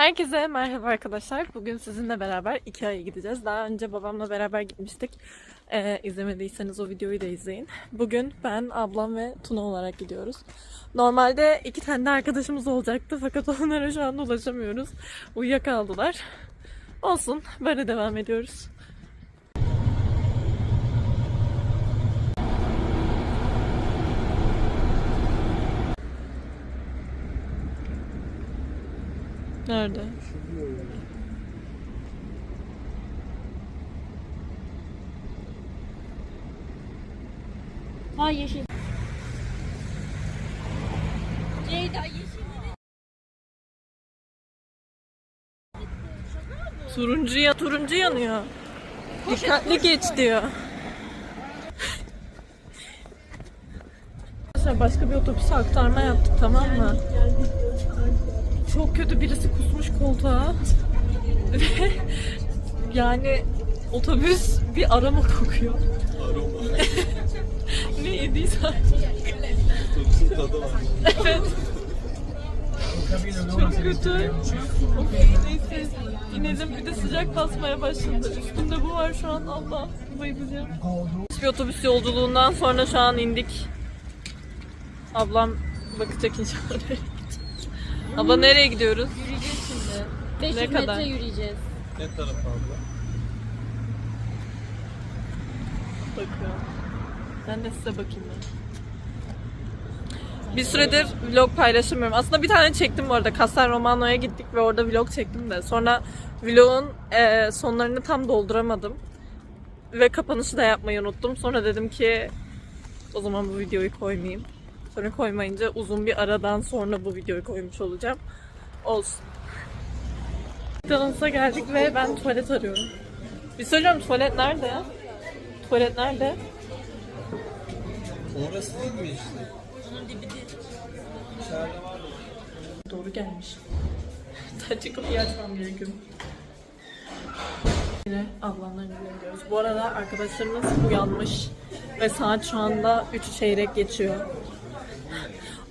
Herkese merhaba arkadaşlar. Bugün sizinle beraber Ikea'ya gideceğiz. Daha önce babamla beraber gitmiştik. Ee, izlemediyseniz o videoyu da izleyin. Bugün ben, ablam ve Tuna olarak gidiyoruz. Normalde iki tane de arkadaşımız olacaktı fakat onlara şu an ulaşamıyoruz. Uyuyakaldılar. Olsun, böyle devam ediyoruz. Nerede? Ha yeşil. Ceyda yeşil. Turuncu ya turuncu yanıyor. Dikkatli geç diyor. Arkadaşlar başka bir otobüse aktarma yaptık tamam mı? Çok kötü birisi kusmuş koltuğa. Ve yani otobüs bir aroma kokuyor. Aroma. Ne yediyse. Otobüsün tadı var. Evet. Çok kötü. Of, neyse inelim bir de sıcak basmaya başladı. Üstümde bu var şu an Allah bayılacağım. Bir otobüs yolculuğundan sonra şu an indik. Ablam bakacak inşallah. Abla nereye gidiyoruz? Yürüyeceğiz şimdi. 500 Ne kadar? metre yürüyeceğiz. Ne taraf abla? Bakıyorum. Ben de size bakayım ben. Bir süredir vlog paylaşamıyorum. Aslında bir tane çektim bu arada. Castel Romano'ya gittik ve orada vlog çektim de. Sonra vlogun e, sonlarını tam dolduramadım. Ve kapanışı da yapmayı unuttum. Sonra dedim ki o zaman bu videoyu koymayayım. Sonra koymayınca uzun bir aradan sonra bu videoyu koymuş olacağım. Olsun. McDonald's'a geldik ve ben tuvalet arıyorum. Bir söyleyeceğim tuvalet nerede ya? Tuvalet nerede? Orası değil mi işte? Doğru gelmiş. Sadece kapıyı açmam gerekiyor. Yine ablamların evine gidiyoruz. Bu arada arkadaşlarımız uyanmış ve saat şu anda 3 çeyrek geçiyor.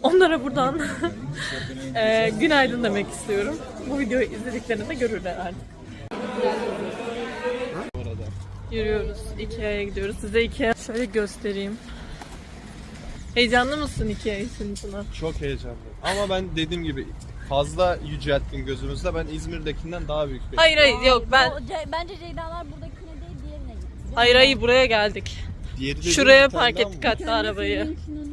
Onlara buradan eee, günaydın demek istiyorum. Bu videoyu izlediklerinde görürler artık. Yürüyoruz. Ikea'ya gidiyoruz. Size Ikea şöyle göstereyim. Heyecanlı mısın Ikea için Tuna? Çok heyecanlı. Ama ben dediğim gibi fazla yücelttin gözümüzde. Ben İzmir'dekinden daha büyük bir. Hayır hayır yok ben O, Ce- bence Ceyda'lar buradakine değil diğerine gitti. hayır hayır buraya geldik. Diğeri Şuraya bir tane park daha ettik mı? hatta arabayı. Şunun var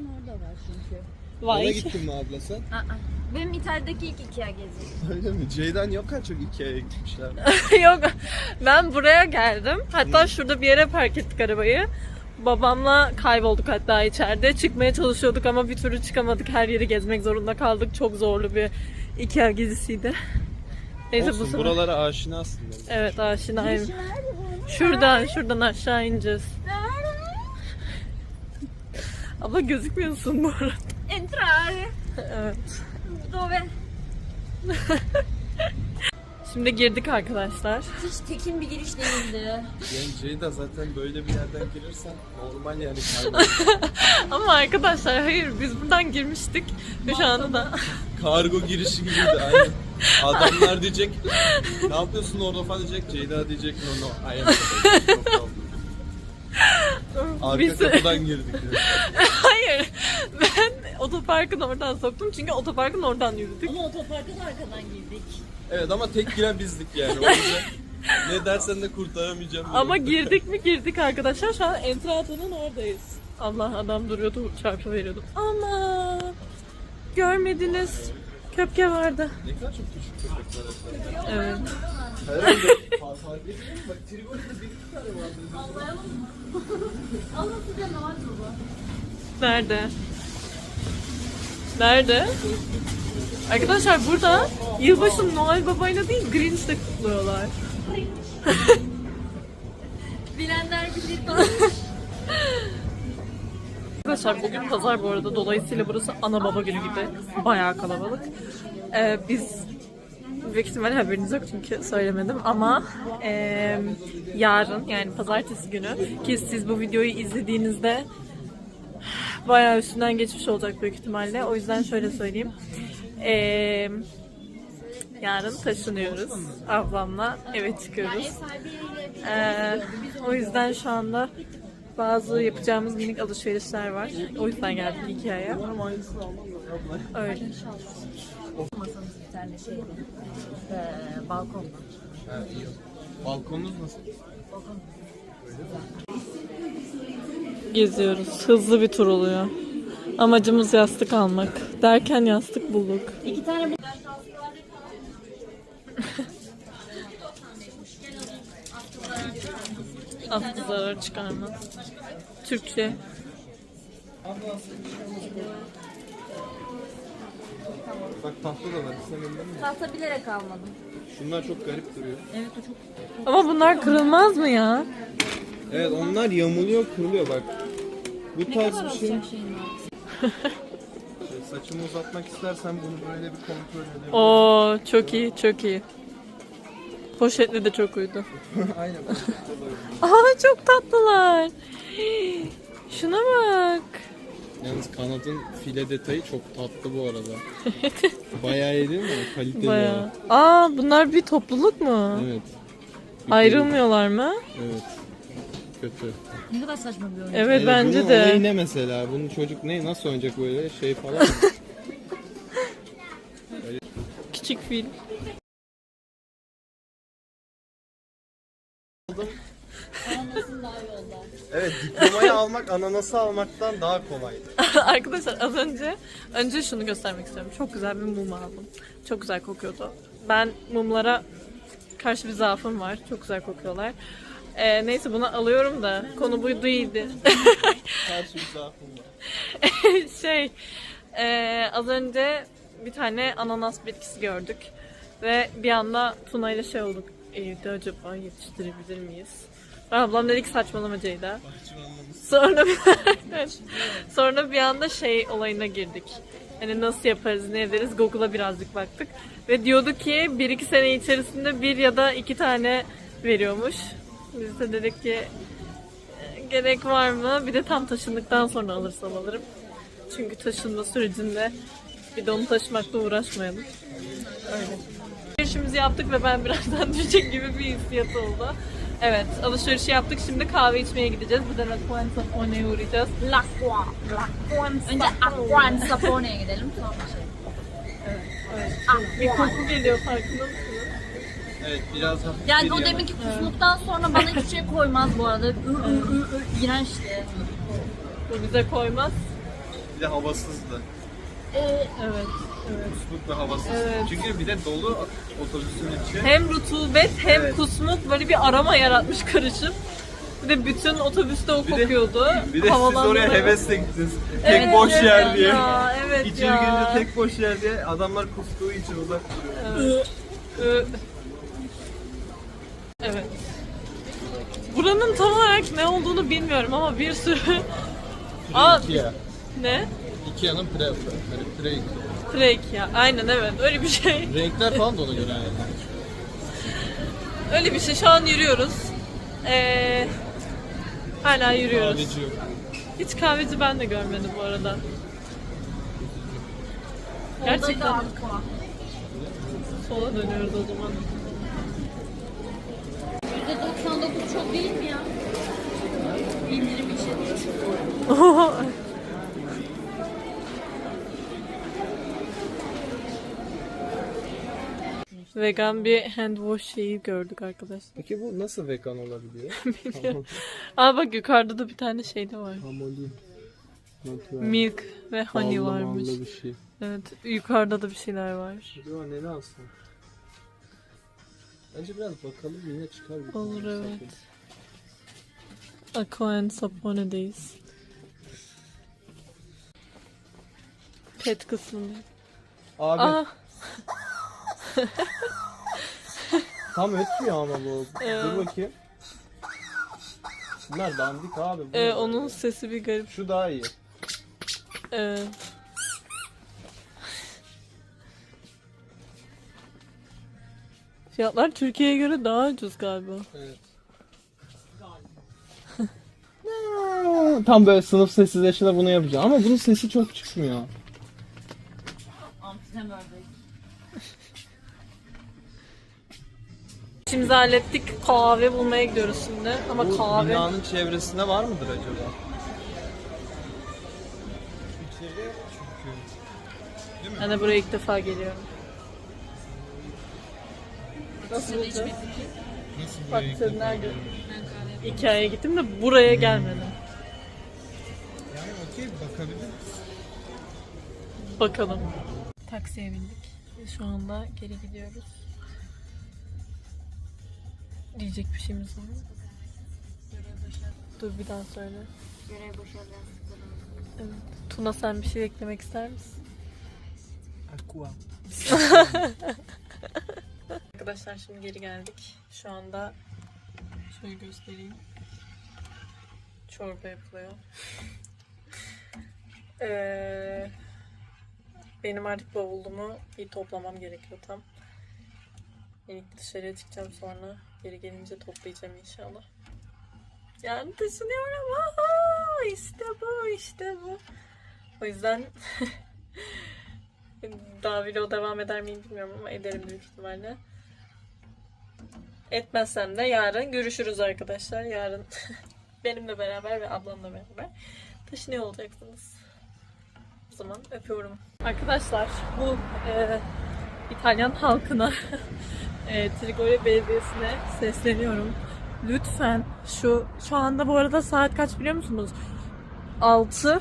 çünkü. Ona Vay. gittin mi abla sen? Benim İtalya'daki ilk Ikea gezi. Öyle mi? Ceydan yok ha çok Ikea'ya gitmişler. Yok ben buraya geldim. Hatta şurada bir yere park ettik arabayı. Babamla kaybolduk hatta içeride. Çıkmaya çalışıyorduk ama bir türlü çıkamadık. Her yeri gezmek zorunda kaldık. Çok zorlu bir Ikea gezisiydi. Neyse bu Olsun sefer- buralara aşinasın benim. Evet aşinayım. Şuradan şuradan aşağı ineceğiz. Abla gözükmüyorsun bu arada. Entrare. Evet. Dove. Şimdi girdik arkadaşlar. Hiç tekin bir giriş değildi. Yani Ceyda zaten böyle bir yerden girersen normal yani kargo, Ama arkadaşlar hayır biz buradan girmiştik ve şu anda da kargo girişi gibiydi aynen. Adamlar diyecek ne yapıyorsun orada falan diyecek. Ceyda diyecek no no I am no problem." Arka Biz- kapıdan girdik. hayır ben otoparkın oradan soktum çünkü otoparkın oradan yürüdük. Ama otoparka da arkadan girdik. Evet ama tek giren bizdik yani. O yüzden ne dersen de kurtaramayacağım. Ama girdik mi girdik arkadaşlar şu an Entratan'ın oradayız. Allah adam duruyordu çarpı veriyordu. Ama görmediniz köpke vardı. Ne kadar çok küçük köpekler. var. Evet. Herhalde fark fark etmiyor musun? Bak Trigoli'de bir iki tane vardı. Alın size ne var baba? Nerede? Nerede? Arkadaşlar burada yılbaşını Noel Baba'yla değil Grinch'le kutluyorlar. Bilenler bilir. Arkadaşlar bugün pazar bu arada. Dolayısıyla burası ana baba günü gibi. Bayağı kalabalık. Ee, biz büyük ihtimalle haberiniz yok çünkü söylemedim ama ee, yarın yani pazartesi günü ki siz bu videoyu izlediğinizde bayağı üstünden geçmiş olacak büyük ihtimalle. O yüzden şöyle söyleyeyim. Ee, yarın taşınıyoruz. Ablamla eve çıkıyoruz. Ee, o yüzden şu anda bazı yapacağımız minik alışverişler var. O yüzden geldik Ikea'ya. Öyle. Masamız bir tane şeydi. Ee, balkonda. Ha, iyi. Balkonunuz nasıl? Geziyoruz. Hızlı bir tur oluyor. Amacımız yastık almak. Derken yastık bulduk. İki tane bu. Aslı zarar çıkarmaz. Türkçe. Bak tahta da var. Sen elinden mi? Tahta bilerek almadım. Şunlar çok garip duruyor. Evet o çok. Ama bunlar kırılmaz mı ya? Evet onlar yamuluyor kırılıyor bak. Bu Ne tarz bir şey. Şey, Saçımı uzatmak istersen bunu böyle bir kontrol edebilirim. Oo çok iyi çok iyi. Poşetli de çok uydu. Aynen. Aa çok tatlılar. Şuna bak. Yalnız kanadın file detayı çok tatlı bu arada. Bayağı iyi değil mi? Kaliteli. Baya. Aa bunlar bir topluluk mu? Evet. Ayrılmıyorlar mı? Evet. Kötü. Ne kadar saçma bir oyun. Evet, bence bunun de. olayı ne mesela? Bunun çocuk ne nasıl oynayacak böyle şey falan? Küçük fil. Anlasın daha yolda. evet diplomayı almak ananası almaktan daha kolay. Arkadaşlar az önce önce şunu göstermek istiyorum. Çok güzel bir mum aldım. Çok güzel kokuyordu. Ben mumlara karşı bir zaafım var. Çok güzel kokuyorlar. Ee, neyse bunu alıyorum da konu bu değildi. Her şey şey ee, az önce bir tane ananas bitkisi gördük ve bir anda Tuna ile şey olduk. Evde acaba yetiştirebilir miyiz? Ablam dedi ki saçmalama Ceyda. Sonra bir, sonra bir anda şey olayına girdik. Hani nasıl yaparız, ne ederiz? Google'a birazcık baktık. Ve diyordu ki 1-2 sene içerisinde bir ya da iki tane veriyormuş. Biz de dedik ki "E, gerek var mı? Bir de tam taşındıktan sonra alırsam alırım. Çünkü taşınma sürecinde bir de onu taşımakla uğraşmayalım. Öyle. Alışverişimizi yaptık ve ben birazdan düşecek gibi bir hissiyat oldu. Evet, alışverişi yaptık. Şimdi kahve içmeye gideceğiz. Bir de Aquan Sapone'ye uğrayacağız. Lakwa. Önce Aquan Sapone'ye gidelim sonra şey. Bir koku geliyor farkında mısınız? Evet biraz hafif Yani o deminki kusmuktan sonra bana hiçbir şey koymaz bu arada. Ü, ü, ü, ü, İğrençti. Bu bize koymaz. Bir de havasızdı. Ee, Evet. evet. Kusmuk ve havasız. Evet. Çünkü bir de dolu otobüsün içi. Hem rutubet hem Evet. kusmuk böyle bir arama yaratmış karışım. Bir de bütün otobüste o Bir de- kokuyordu. Bir de siz Havalandırma oraya hevesle gittiniz. Evet, tek boş evet yer diye. Ya, evet İçeri ya. gelince tek boş yer diye adamlar kustuğu için uzak duruyor. Evet. Evet. Buranın tam olarak ne olduğunu bilmiyorum ama bir sürü... Aa, Ikea. ne? Ikea'nın pre, hani pre Ikea. Ya. Aynen evet. Öyle bir şey. Renkler falan da ona göre yani. Öyle bir şey. Şu an yürüyoruz. Ee, hala yürüyoruz. Kahveci yok. Hiç kahveci ben de görmedim bu arada. Gerçekten. Gerçekten. Sola dönüyoruz o zaman. %99 çok değil mi ya? İndirim için. Vegan bir hand wash şeyi gördük arkadaşlar. Peki bu nasıl vegan olabiliyor? Aa bak yukarıda da bir tane şey de var. Hamoli. Milk ve honey Ballı varmış. mallı bir şey. Evet yukarıda da bir şeyler var. Acaba ne alsam? Bence biraz bakalım yine çıkar. bir Olur tane evet. sakın. Aqua and Sapone'deyiz. Pet kısmında. Abi Aa, tam ötmüyor ama bu. Ee. Dur bakayım. Bunlar dandik abi. bu e, ne onun sesi bir garip. Şu daha iyi. Evet. Fiyatlar Türkiye'ye göre daha ucuz galiba. Evet. Tam böyle sınıf sessizleşinde bunu yapacağım ama bunun sesi çok çıkmıyor. İşimizi hallettik. Kahve bulmaya gidiyoruz şimdi. Ama Bu kahve... binanın çevresinde var mıdır acaba? İçeri çünkü Ben de buraya ilk defa geliyorum. Nasıl Şurada bulacağız? nasıl Bak buraya sen nerede? kahve Hikayeye gittim de buraya gelmedim. Yani okey bakabiliriz. Bakalım. Taksiye bindik. Şu anda geri gidiyoruz. Diyecek bir şeyimiz var mı? Dur bir daha söyle. Görev başarılı. Evet. Tuna sen bir şey eklemek ister misin? Aqua. Arkadaşlar şimdi geri geldik. Şu anda şöyle göstereyim. Çorba yapılıyor. Ee, benim artık bavulumu bir toplamam gerekiyor tam. İlk dışarıya çıkacağım sonra geri gelince toplayacağım inşallah. Yani taşınıyorum. Aha, işte bu işte bu. O yüzden daha video devam eder miyim bilmiyorum ama ederim büyük ihtimalle. Etmezsem de yarın görüşürüz arkadaşlar. Yarın benimle beraber ve ablamla beraber taşınıyor olacaksınız. O zaman öpüyorum. Arkadaşlar bu e, İtalyan halkına e, Trigore Belediyesi'ne sesleniyorum. Lütfen şu şu anda bu arada saat kaç biliyor musunuz? 6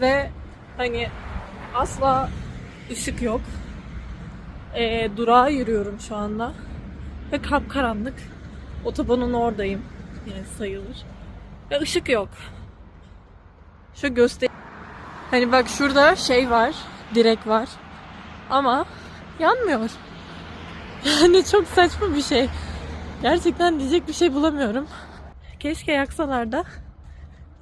ve hani asla ışık yok. E, durağa yürüyorum şu anda. Ve kapkaranlık. Otobanın oradayım. Yani sayılır. Ve ışık yok. Şu göster... Hani bak şurada şey var. Direk var. Ama yanmıyor. Yani çok saçma bir şey. Gerçekten diyecek bir şey bulamıyorum. Keşke yaksalar da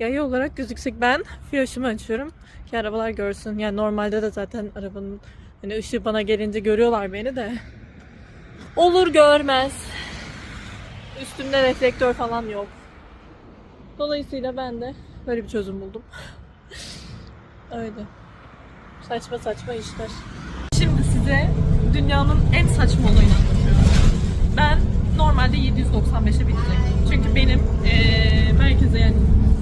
yayı olarak gözüksek. Ben flaşımı açıyorum ki arabalar görsün. Yani normalde de zaten arabanın hani ışığı bana gelince görüyorlar beni de. Olur görmez. Üstümde reflektör falan yok. Dolayısıyla ben de böyle bir çözüm buldum. Öyle. Saçma saçma işler. Şimdi size dünyanın en saçma olayını anlatıyorum. Ben normalde 795'e binecek. Çünkü benim eee merkeze yani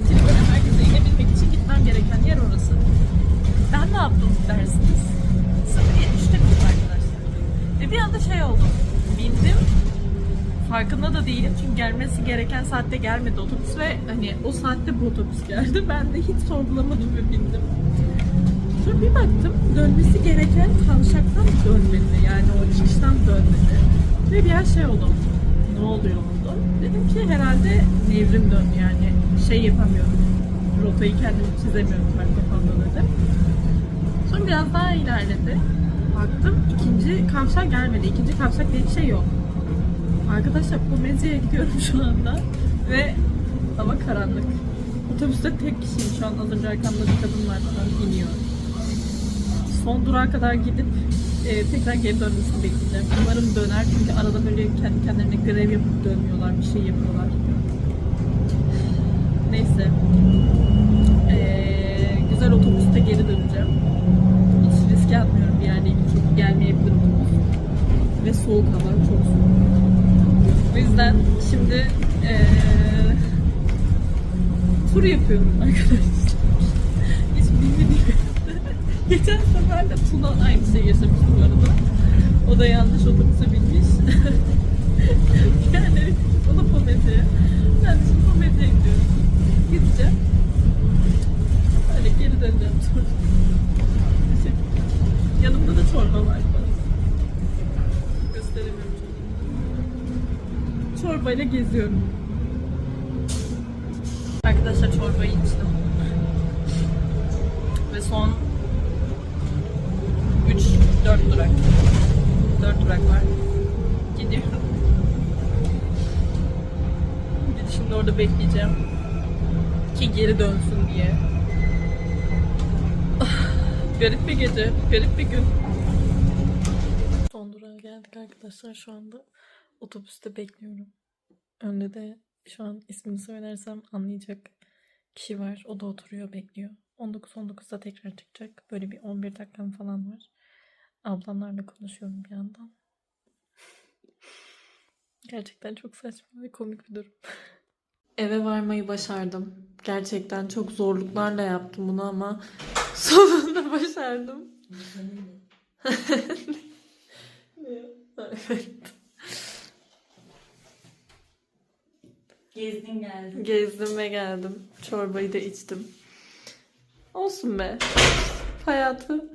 Tribune merkeze inebilmek için gitmem gereken yer orası. Ben ne yaptım dersiniz? 0.73'te bindim arkadaşlar. Ve bir anda şey oldu. Bindim. Farkında da değilim çünkü gelmesi gereken saatte gelmedi otobüs ve hani o saatte bu otobüs geldi. Ben de hiç sorgulamadım ve bindim. Sonra bir baktım dönmesi gereken kavşaktan dönmedi. Yani o çıkıştan dönmedi. Ve bir an şey oldu. Ne oluyor oldu? Dedim ki herhalde nevrim döndü yani şey yapamıyorum. Rotayı kendim çizemiyorum ben kafamda dedim. Sonra biraz daha ilerledi. Baktım ikinci kavşak gelmedi. İkinci kavşak diye bir şey yok. Arkadaşlar Pomezye'ye gidiyorum şu anda. Ve hava karanlık. Otobüste tek kişiyim şu an. Az önce arkamda bir kadın var falan iniyor. Son durağa kadar gidip e, tekrar geri dönmesini bekleyeceğim. Umarım döner çünkü arada böyle kendi kendilerine grev yapıp dönmüyorlar, bir şey yapıyorlar. Neyse. E, güzel otobüste geri döneceğim. Hiç riske atmıyorum bir çünkü gelmeyebilir otobüs. Ve soğuk hava, çok soğuk. O yüzden şimdi e, tur yapıyorum arkadaşlar. Hiç bilmediğim Geçen sefer de Tuna aynı şeyi yaşamış bu arada. O da yanlış otobüse binmiş. yani o da Pomezye'ye. Ben de şimdi Pomezye'ye gidiyorum. Gideceğim. Öyle geri döneceğim sonra. Yanımda da çorba var. Gösteremiyorum çorbayı. Çorbayla geziyorum. Arkadaşlar çorbayı içtim. Ve son 3, 4 durak. 4 durak var. Gidiyorum. Bir şimdi orada bekleyeceğim. Ki geri dönsün diye. Garip bir gece, garip bir gün. Son durağa geldik arkadaşlar şu anda. Otobüste bekliyorum. Önde de şu an ismini söylersem anlayacak kişi var. O da oturuyor bekliyor. 19-19'da tekrar çıkacak. Böyle bir 11 dakikam falan var. Ablamlarla konuşuyorum bir yandan. Gerçekten çok saçma ve komik bir durum. Eve varmayı başardım. Gerçekten çok zorluklarla yaptım bunu ama sonunda başardım. Evet. Gezdin geldin. Gezdim ve geldim. Çorbayı da içtim. Olsun be. Hayatı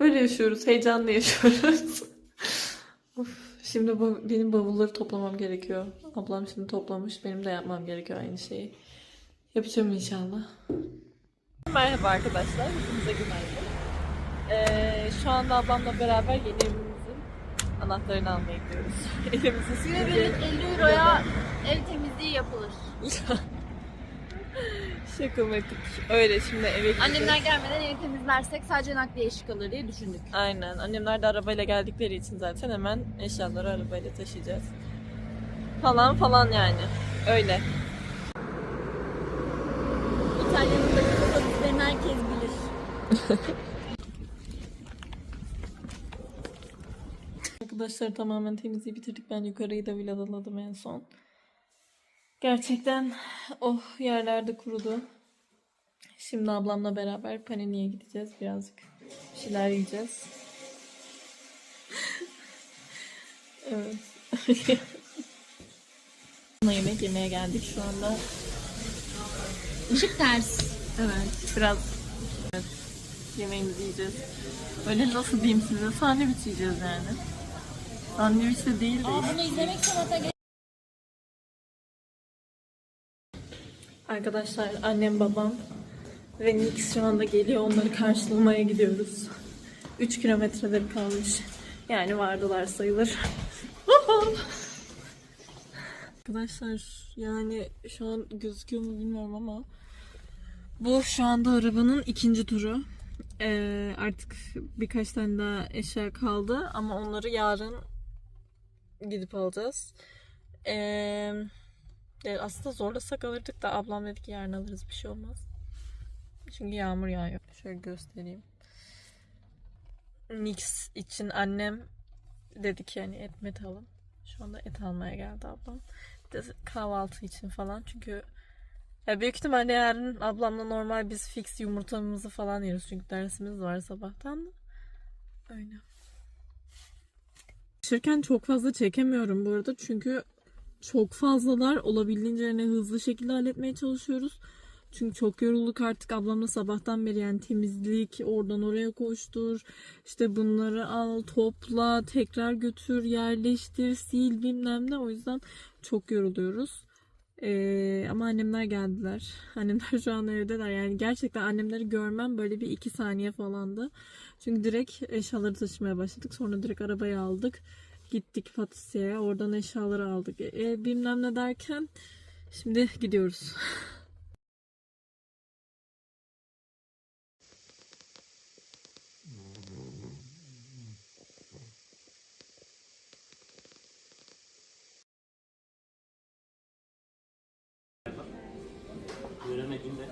böyle yaşıyoruz. Heyecanla yaşıyoruz. of, şimdi bu, benim bavulları toplamam gerekiyor. Ablam şimdi toplamış. Benim de yapmam gerekiyor aynı şeyi. Yapacağım inşallah. Merhaba arkadaşlar. Hepinize günaydın. Ee, şu anda ablamla beraber yeni evimizin anahtarını almaya gidiyoruz. Evimizi Günübirlik 50 euroya ev temizliği yapılır. Şaka mektup. Öyle şimdi eve gideceğiz. Annemler gelmeden evi temizlersek sadece nakliye işi kalır diye düşündük. Aynen. Annemler de arabayla geldikleri için zaten hemen eşyaları arabayla taşıyacağız. Falan falan yani. Öyle. İtalya'nın dakika polislerini herkes bilir. Arkadaşlar tamamen temizliği bitirdik. Ben yukarıyı da vilaladım en son. Gerçekten oh yerlerde kurudu. Şimdi ablamla beraber Panini'ye gideceğiz. Birazcık bir şeyler yiyeceğiz. evet. Yemek yemeye geldik şu anda. Işık ters. Evet. Biraz evet, yemeğimizi yiyeceğiz. Öyle nasıl diyeyim size? Sandviç yiyeceğiz yani. Sandviç de değil de. Aa, bunu izlemek sanata geç. Arkadaşlar annem babam ve Nix şu anda geliyor. Onları karşılamaya gidiyoruz. 3 kilometreleri kalmış. Yani vardılar sayılır. Arkadaşlar yani şu an gözüküyor mu bilmiyorum ama bu şu anda arabanın ikinci turu. Ee, artık birkaç tane daha eşya kaldı ama onları yarın gidip alacağız. Eee ya aslında zorlasak alırdık da ablam dedi ki yarın alırız bir şey olmaz. Çünkü yağmur yağıyor. Şöyle göstereyim. Nix için annem dedi ki yani et met alın. Şu anda et almaya geldi ablam. Bir de kahvaltı için falan çünkü ya büyük ihtimalle yarın ablamla normal biz fix yumurtamızı falan yeriz çünkü dersimiz var sabahtan da. Öyle. Çalışırken çok fazla çekemiyorum bu arada çünkü çok fazlalar. Olabildiğince yani hızlı şekilde halletmeye çalışıyoruz. Çünkü çok yorulduk artık ablamla sabahtan beri yani temizlik, oradan oraya koştur, işte bunları al, topla, tekrar götür, yerleştir, sil bilmem ne. O yüzden çok yoruluyoruz. Ee, ama annemler geldiler. Annemler şu an evdeler. Yani gerçekten annemleri görmem böyle bir iki saniye falandı. Çünkü direkt eşyaları taşımaya başladık. Sonra direkt arabayı aldık. Gittik Patisye'ye. Oradan eşyaları aldık. E, bilmem ne derken şimdi gidiyoruz. Göremediğimde.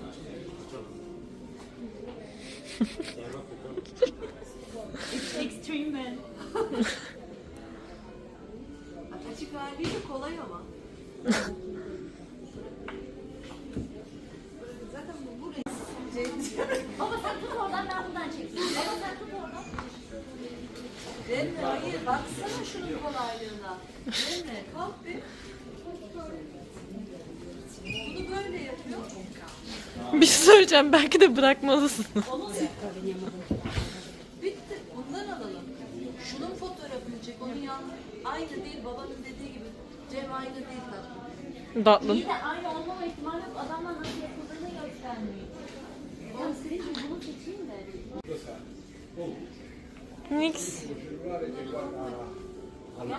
Extreme man. Açık haliyle kolay ama. Zaten bu, bu Baba sen tut oradan ben buradan çekeyim. Baba sen tut oradan. Cemre hayır baksana şunun kolaylığına. Cemre kalk bir. Bunu böyle yapıyor. bir şey söyleyeceğim. Belki de bırakmalısın. Şunun fotoğrafını çek. Onun yan aynı değil babanın dediği gibi. Cem aynı değil tatlım. Tatlım. İyi de aynı olmama ihtimali yok. Adamlar nasıl yapıldığını göstermiyor. Ben senin için bunu seçeyim de. Nix. Abi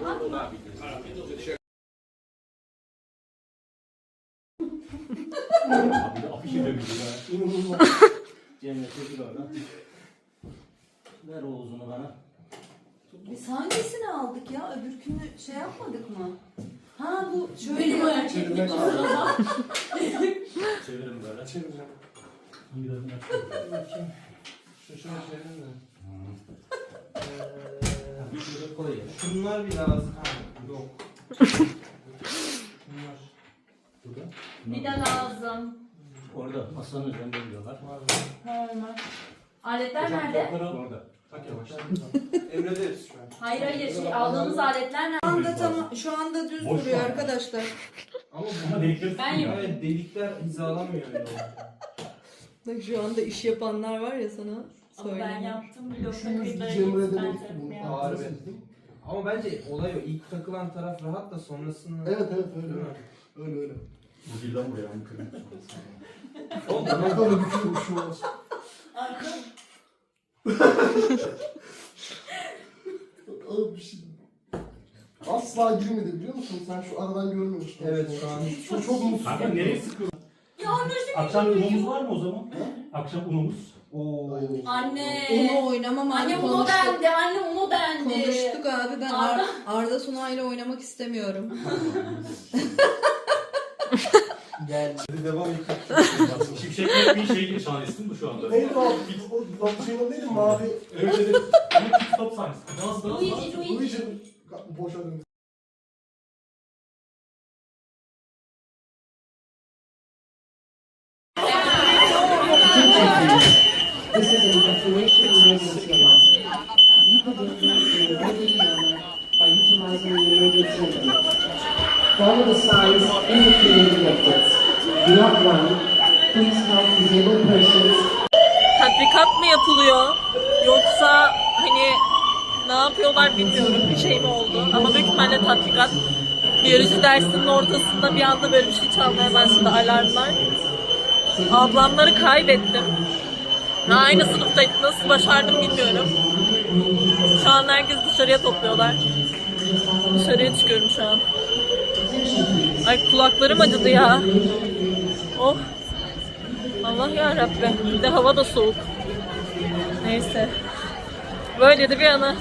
de afişe dönüyor ya. İnanılmaz. Cemre çekil oradan. Ver o uzunu bana. Biz hangisini aldık ya? Öbürkünü şey yapmadık mı? Ha bu şöyle yapıyor. Çevirin böyle. Çevirin. Şu şunu çevirin koy ya. Şunlar bir lazım. Ha, yok. Bir de lazım. Orada masanın üzerinde duruyorlar. Aletler nerede? Orada. Emrederiz şu an. Hayır hayır şey aldığımız aletler nerede? Şu anda tam şu anda düz Boş duruyor ver. arkadaşlar. Ama delikleri Ben yapıyorum. Evet delikler hizalanmıyor öyle. Bak şu anda iş yapanlar var ya sana Ama ben söyleyeyim. yaptım. Blokta Düşünürüz kayıtlara Cemre gittim. Ben Harbi. Ama bence olay o. İlk takılan taraf rahat da sonrasında... Evet evet öyle. Değil mi? Öyle öyle. Bu dilden buraya mı kırıyor? Oğlum Demek öyle bir şey şu an. Öyle bir şey. Asla girmedi biliyor musun? Sen şu aradan görmüyorsun. Evet şu an. Çok çok mutsuz. Kanka nereye sıkıyorsun? Akşam unumuz var mı o zaman? Akşam unumuz. Oo. Anne. Onu oynamam Anne uno konuştuk. dendi. Anne uno dendi. Konuştuk abi ben Ar- Arda- Arda Suna ile oynamak istemiyorum. Gel. Hadi devam et. Şimşek McQueen şeyi şahanesin bu şu anda. Neydi o? O o şeyin neydi mavi? Evet evet. Ama Pit Stop Science. Dans dans dans. Luigi Luigi. Luigi. Boşa döndü. This is an evacuation emergency alarm. The building in an orderly manner by utilizing the emergency exits. Follow the signs indicating the exits. Do not run. Please help disabled persons Tatbikat mı yapılıyor? Yoksa hani ne yapıyorlar bilmiyorum. Bir şey mi oldu? Ama büyük ihtimalle tatbikat. Biyoloji dersinin ortasında bir anda böyle bir şey çalmaya başladı alarmlar. Ablamları kaybettim. Ha, Aynı sınıftaydık. Nasıl başardım bilmiyorum. Şu an herkes dışarıya topluyorlar. Dışarıya çıkıyorum şu an. Ay kulaklarım acıdı ya. Oh. Allah ya Rabbi. Bir de hava da soğuk. Neyse. Böyle de bir anı.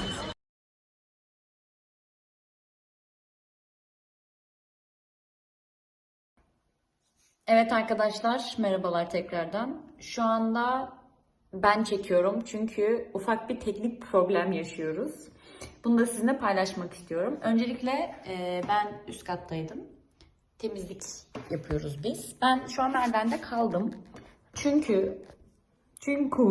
Evet arkadaşlar, merhabalar tekrardan. Şu anda ben çekiyorum çünkü ufak bir teknik problem yaşıyoruz. Bunu da sizinle paylaşmak istiyorum. Öncelikle e, ben üst kattaydım. Temizlik yapıyoruz biz. Ben şu an merdivende kaldım. Çünkü çünkü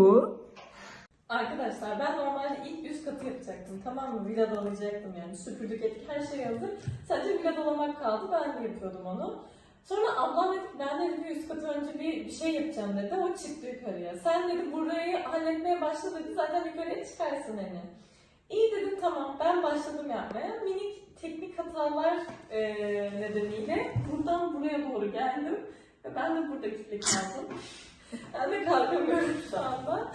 Arkadaşlar ben normalde ilk üst katı yapacaktım tamam mı? Villa dolayacaktım yani süpürdük ettik her şey hazır. Sadece villa dolamak kaldı ben de yapıyordum onu. Sonra ablam dedi ben dedi bir üst katı önce bir, bir şey yapacağım dedi. O çıktı yukarıya. Sen dedi burayı halletmeye başla dedi zaten yukarıya çıkarsın hani. İyi dedim tamam ben başladım yapmaya. Minik teknik hatalar eee, nedeniyle buradan buraya doğru geldim. Ve ben de burada kilitli kaldım. ben de kalkamıyorum şu anda.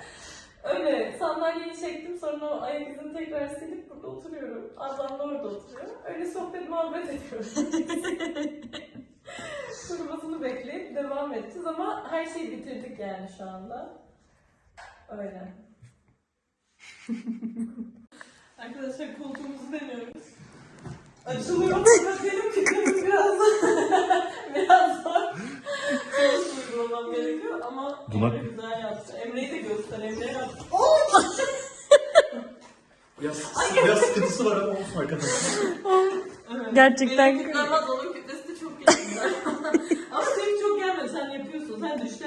Öyle sandalyeyi çektim sonra o ayak izini tekrar silip burada oturuyorum. Ablam da orada oturuyor. Öyle sohbet muhabbet ediyoruz. Kurumasını bekleyip devam edeceğiz ama her şeyi bitirdik yani şu anda. Öyle. Arkadaşlar koltuğumuzu deniyoruz. Açılıyor. Benim fikrim biraz biraz daha çok uygulamam gerekiyor ama Buna- Emre güzel yaptı. Emre'yi de göster. Emre yaptı. Biraz, biraz sıkıntısı var ama olsun arkadaşlar. Evet. Gerçekten- Benim kütlenmez onun kütlesi de çok geldi. ama senin çok gelmedi. Sen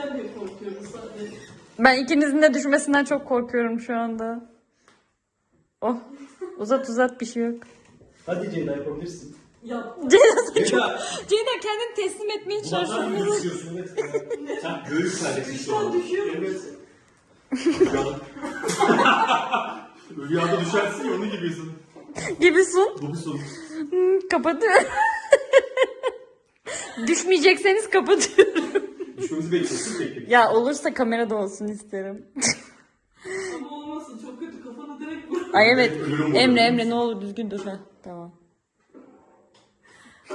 Sen düşten diye korkuyoruz sadece. ben ikinizin de düşmesinden çok korkuyorum şu anda. Oh uzat uzat bir şey yok. Hadi Ceyda yapabilirsin. Yap. Ceyda. Ceyda kendini teslim etmeye çalışıyor. Kulaklar mı düşüyorsun? Evet. Sen göğüs kaybettin şu an. düşüyorum. Evet. Rüyada. Rüyada düşersin ya onun gibisin. Gibisin. Bu bir sorun. Kapatıyorum. Düşmeyecekseniz kapatıyorum. Düşmemizi bekliyorsun peki. Ya olursa kamerada olsun isterim. Ama olmasın. Çok kötü. Kafanı direkt vur. Ay evet. Ölürüm Emre. Emre ne olur düzgün dur. Heh, tamam.